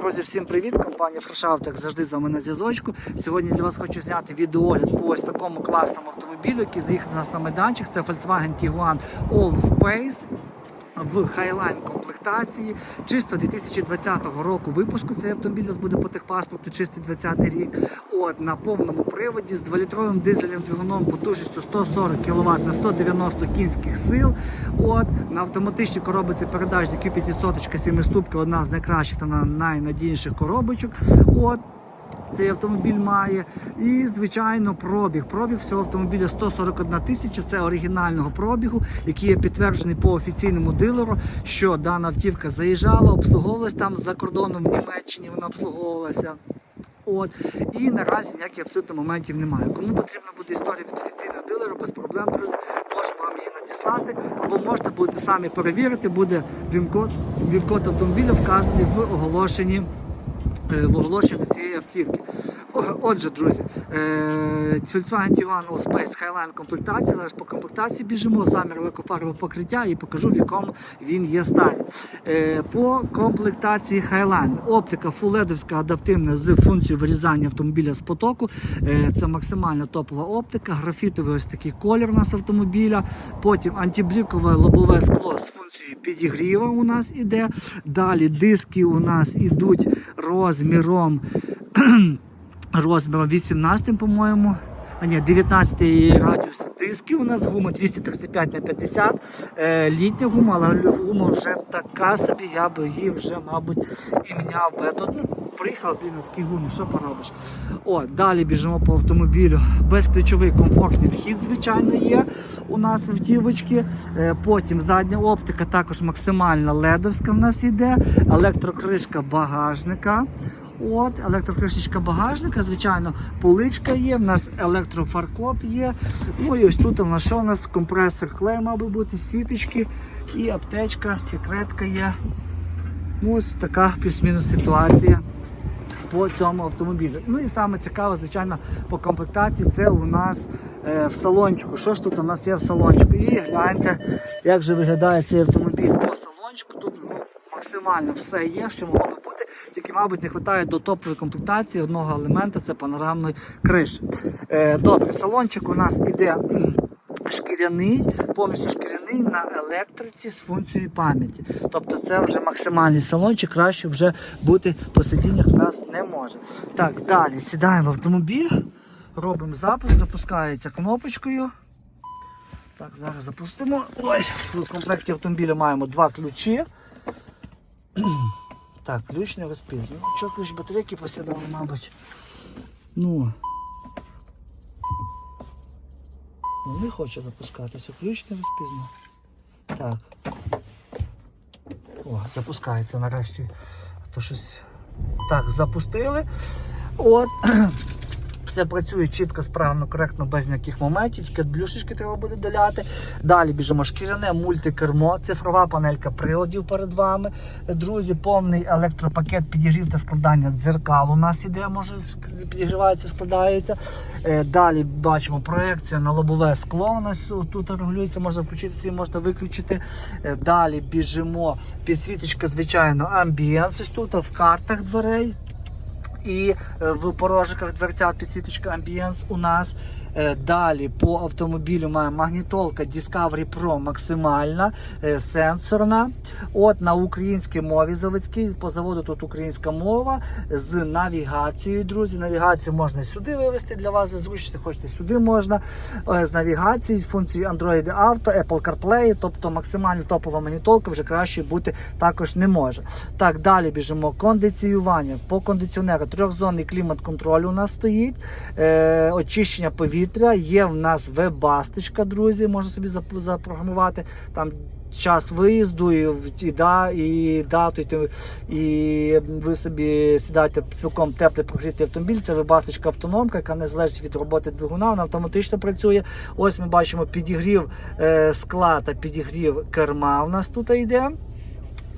Друзі, всім привіт! Компанія Фрешаут, завжди, з вами на зв'язочку. Сьогодні для вас хочу зняти відеоогляд по ось такому класному автомобілю, який заїхав у нас на майданчик. Це Volkswagen Tiguan All Space в Highline комплектації. Чисто 2020 року випуску цей автомобіль у нас буде по техпаспорту, чистий 20 рік. От на повному приводі з 2-літровим дизельним двигуном потужністю 140 кВт на 190 кінських сил. От на автоматичній коробиці передач Q500 7 ступки, одна з найкращих та на- найнадійніших коробочок. От цей автомобіль має. І, звичайно, пробіг. Пробіг всього автомобіля 141 тисяча. Це оригінального пробігу, який є підтверджений по офіційному дилеру, що дана автівка заїжджала, обслуговувалась там за кордоном в Німеччині. Вона обслуговувалася. От і наразі ніяких абсолютно моментів немає. Кому потрібна буде історія від офіційного дилера, без проблем, друзі, можемо вам її надіслати, або можете будете самі перевірити, буде він-код, автомобіля вказаний в оголошенні в оголошенні цієї автівки. Отже, друзі, е, Volkswagen Tiguan All Highline комплектація. Зараз по комплектації біжимо, замір лакофарбового покриття і покажу, в якому він є стані. Е, По комплектації Highline. Оптика фуледовська адаптивна з функцією вирізання автомобіля з потоку. Е, Це максимально топова оптика, графітовий ось такий колір у нас автомобіля. Потім антиблікове лобове скло з функцією підігріва у нас іде. Далі диски у нас ідуть розміром розміром 18, по-моєму. А ні, 19 радіус диски у нас гума 235 на 50 е, літня гума, але гума вже така собі, я би її вже, мабуть, і міняв би. Тут ну, приїхав, блін, на такій гумі, що поробиш. О, далі біжимо по автомобілю. Безключовий комфортний вхід, звичайно, є у нас в автівочки. Е, потім задня оптика також максимально ледовська в нас йде, електрокришка багажника. От, електрокришечка багажника, звичайно, поличка є, в нас електрофаркоп є. Ну і ось тут у нас що у нас компресор клею, мав би бути, сіточки і аптечка, секретка є. Ну, Ось така плюс-мінус ситуація по цьому автомобілю. Ну і саме цікаве, звичайно, по комплектації це у нас е, в салончику. Що ж тут у нас є в салончику? І гляньте, як же виглядає цей автомобіль по салончику. Тут ну, максимально все є, що могло би бути. Тільки, мабуть, не вистачає до топової комплектації одного елемента це панорамної криші. Е, добре, салончик у нас іде шкіряний, повністю шкіряний на електриці з функцією пам'яті. Тобто це вже максимальний салончик, краще вже бути по сидіннях в нас не може. Так, далі сідаємо в автомобіль, робимо запуск, запускається кнопочкою. Так, зараз запустимо. Ой, в комплекті автомобіля маємо два ключі. Так, ключ не розпізно. Ну, що ключ батарейки посідали, мабуть. Ну. Ну, не хоче запускатися. Ключ не розпізно. Так. О, запускається нарешті. То щось. Так, запустили. От. Все працює чітко, справно, коректно, без ніяких моментів, тільки блюшечки треба буде доляти. Далі біжимо шкіряне мультикермо, цифрова панелька приладів перед вами. Друзі, повний електропакет підігрів та складання дзеркал. У нас іде, може підігрівається, складається. Е, Далі бачимо проекція на лобове скло. У нас тут регулюється, можна включити, можна виключити. Е, Далі біжимо. Підсвіточка, звичайно, амбієнс тут в картах дверей. І е, в порожиках дверцят підсвіточка Ambience у нас. Е, Далі по автомобілю має магнітолка Discovery Pro максимальна, е, сенсорна. От на українській мові заводській. По заводу тут українська мова з навігацією, друзі. Навігацію можна сюди вивести для вас, зручно, хочете сюди можна. Е, З навігацією, з функцією Android Auto, Apple CarPlay, тобто максимально топова магнітолка вже краще бути також не може. Так, далі біжимо. Кондиціювання по кондиціонеру. Трьохзонний клімат-контроль у нас стоїть. Очищення повітря. Є в нас веб-басточка, друзі, можна собі запрограмувати. Там час виїзду і, і, да, і дату, і, і ви собі сідаєте цілком теплий прогрітий автомобіль. Це вебасточка автономка, яка не залежить від роботи двигуна, вона автоматично працює. Ось ми бачимо підігрів е, скла та підігрів керма. У нас тут йде.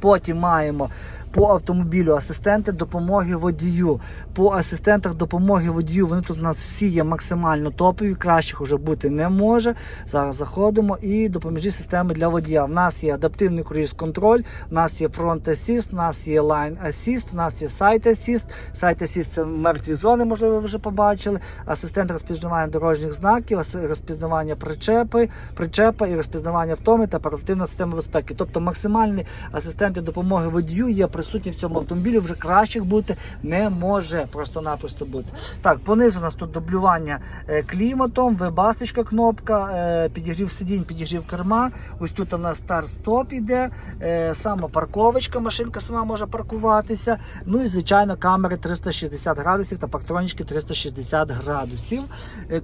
Потім маємо по автомобілю, асистенти допомоги водію. По асистентах допомоги водію вони тут у нас всі є максимально топові, кращих вже бути не може. Зараз заходимо і допоміжні системи для водія. У нас є адаптивний круїз контроль, у нас є фронт асіст, у нас є лайн асіст, у нас є сайт асіст. Сайт асіст це мертві зони, можливо, ви вже побачили. Асистент розпізнавання дорожніх знаків, розпізнавання причепи, причепа і розпізнавання втоми та оперативна система безпеки. Тобто максимальні асистенти допомоги водію є присутні в цьому автомобілі. Вже кращих бути не може просто-напросто бути. Так, понизу у нас тут дублювання е, кліматом, вебасточка кнопка, е, підігрів сидінь, підігрів керма. Ось тут у нас старт-стоп іде, е, сама парковочка, машинка сама може паркуватися. Ну і звичайно камери 360 градусів та патрончики 360 градусів.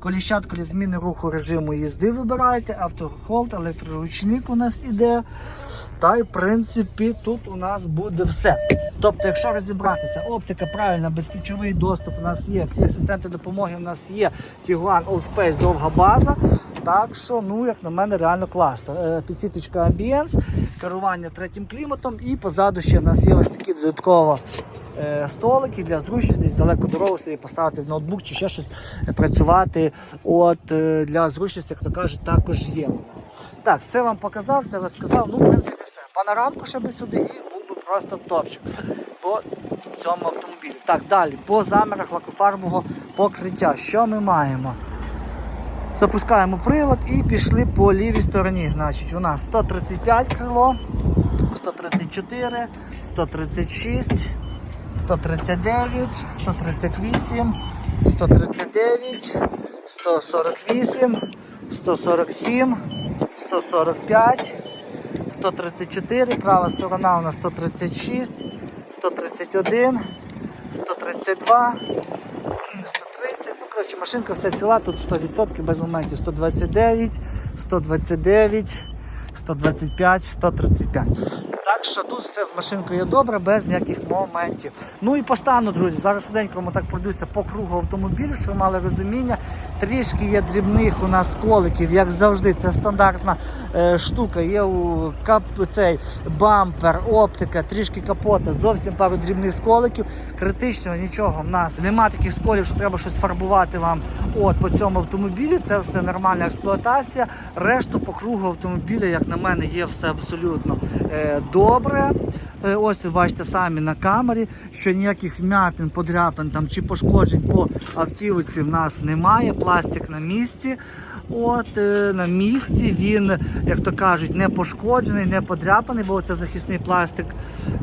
Коліщатку для зміни руху режиму їзди вибираєте, автохолд, електроручник у нас іде. Та й в принципі тут у нас буде все. Тобто, якщо розібратися, оптика правильна, безключовий доступ у нас є, всі асистенти допомоги у нас є. Tiguan Allspace, довга база. Так що, ну, як на мене, реально класно. Е, Підсіточка Ambience, керування третім кліматом і позаду ще в нас є ось такі додатково е, столики для зручності, десь далеко дорогу собі поставити в ноутбук чи ще щось працювати. От е, для зручності, як то кажуть, також є у нас. Так, це вам показав, це розказав. Ну, в принципі. Панорамку ще би сюди і був би просто топчик по цьому автомобілі. Так, далі, по замірах лакофарбового покриття. Що ми маємо? Запускаємо прилад і пішли по лівій стороні. Значить, у нас 135 крило, 134, 136, 139, 138, 139, 148, 147, 145, 134, права сторона у нас 136, 131, 132, 130. Ну, коротше, машинка вся ціла, тут 100% без моментів. 129, 129, 125, 135. Так що тут все з машинкою добре, без ніяких моментів. Ну і по стану, друзі, зараз швиденько ми так пройдуся по кругу автомобілю, щоб ви мали розуміння. Трішки є дрібних у нас коликів, як завжди, це стандартна е, штука. Є у кап, цей бампер, оптика, трішки капота, зовсім пару дрібних сколиків. Критичного нічого в нас нема таких сколів, що треба щось фарбувати вам от по цьому автомобілі. Це все нормальна експлуатація. Решту по кругу автомобіля, як на мене, є все абсолютно е, добре. Е, Ось ви бачите самі на камері, що ніяких вмятин, подряпин там чи пошкоджень по автівці в нас немає. Пластик на місці. От е, на місці він, як то кажуть, не пошкоджений, не подряпаний, бо це захисний пластик.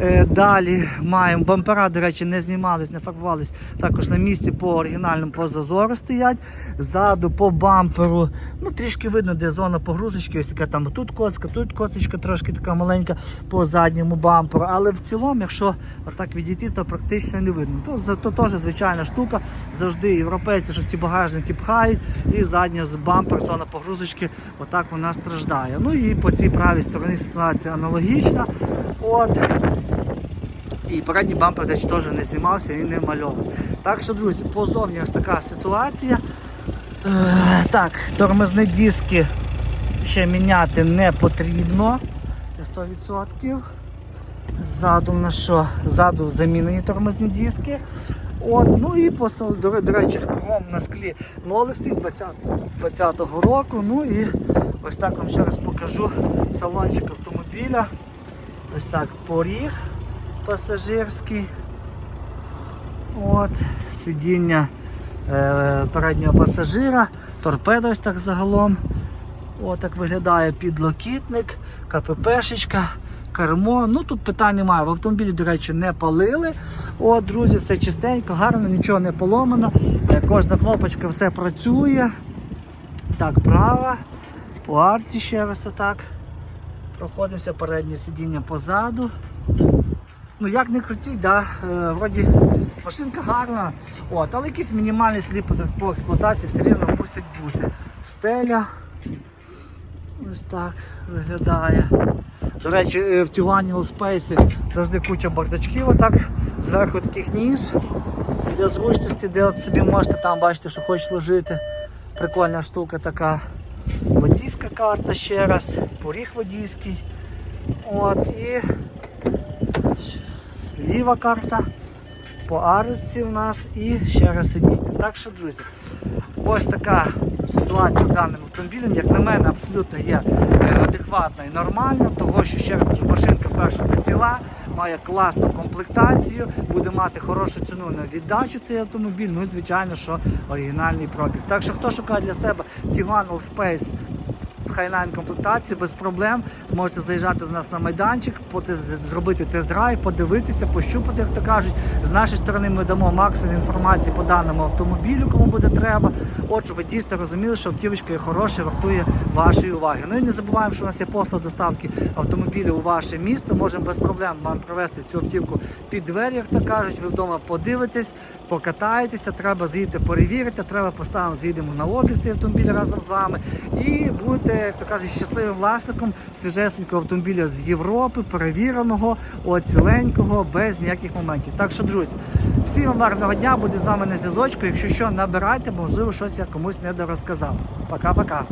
Е, Далі маємо бампера, до речі, не знімались, не фарбувались. Також на місці по оригінальному по зазору стоять. Ззаду по бамперу. Ну, трішки видно, де зона погрузочки, ось яка там тут коцка, тут коцочка трошки така маленька по задньому бамперу. Але в цілому, якщо отак відійти, то практично не видно. То, то теж звичайна штука. Завжди європейці що ці багажники пхають, і задня з бампер, зона погрузочки, отак вона страждає. Ну і по цій правій стороні ситуація аналогічна. От. І передній бампер речі, теж не знімався і не мальований. Так що, друзі, позовні ось така ситуація. Е, так, тормозні диски ще міняти не потрібно. Це 100%. Ззаду на що? Ззаду замінені тормозні диски. От, ну і по, до, до речі, кругом на склі нолик стоїть 20 20-го року. Ну і ось так вам ще раз покажу салончик автомобіля. Ось так поріг пасажирський. От, сидіння е, переднього пасажира, торпеда ось так загалом. От так виглядає підлокітник, КППшечка, кермо. Ну тут питань немає. В автомобілі, до речі, не палили. От, друзі, все чистенько, гарно, нічого не поломано. Кожна кнопочка все працює. Так, права. По арці ще раз отак. Проходимося переднє сидіння позаду. Ну як не крутіть, да, е, вроді машинка гарна, от, але якісь мінімальні сліпи по експлуатації все рівно мусять бути. Стеля. Ось так виглядає. До речі, е, в Tiguan Allspace завжди куча бардачків, отак, зверху таких ніж для зручності, де собі можете там бачите, що хочеш ложити. Прикольна штука така. Водійська карта ще раз, поріг водійський. От, і ліва карта. По арці в нас і ще раз сидіння. Так що, друзі, ось така ситуація з даним автомобілем, як на мене, абсолютно є е, адекватна і нормальна, того що ще раз кажу, машинка перша це ціла, має класну комплектацію, буде мати хорошу ціну на віддачу цей автомобіль. Ну і звичайно, що оригінальний пробіг. Так що хто шукає для себе Tiguan Allspace в хайлайн комплектації без проблем. Можете заїжджати до нас на майданчик, зробити тест-драйв, подивитися, пощупати, як то кажуть. З нашої сторони ми дамо максимум інформації по даному автомобілю, кому буде треба. От щоб ви дійсно розуміли, що автівочка є хороша, вартує вашої уваги. Ну і не забуваємо, що у нас є послуга доставки автомобілів у ваше місто. Можемо без проблем вам привезти цю автівку під двері, як то кажуть. Ви вдома подивитесь, покатаєтеся, треба з'їдете перевірити, треба поставимо, з'їдемо на облік цей автомобіль разом з вами. І будете, як то кажуть, щасливим власником свіжесенького автомобіля з Європи, перевіреного, оціленького, ціленького, без ніяких моментів. Так що, друзі, всім вам гарного дня, буде з вами на зв'язочку. Якщо що, набирайте, можливо, щось я комусь не дорозказав. Пока-пока.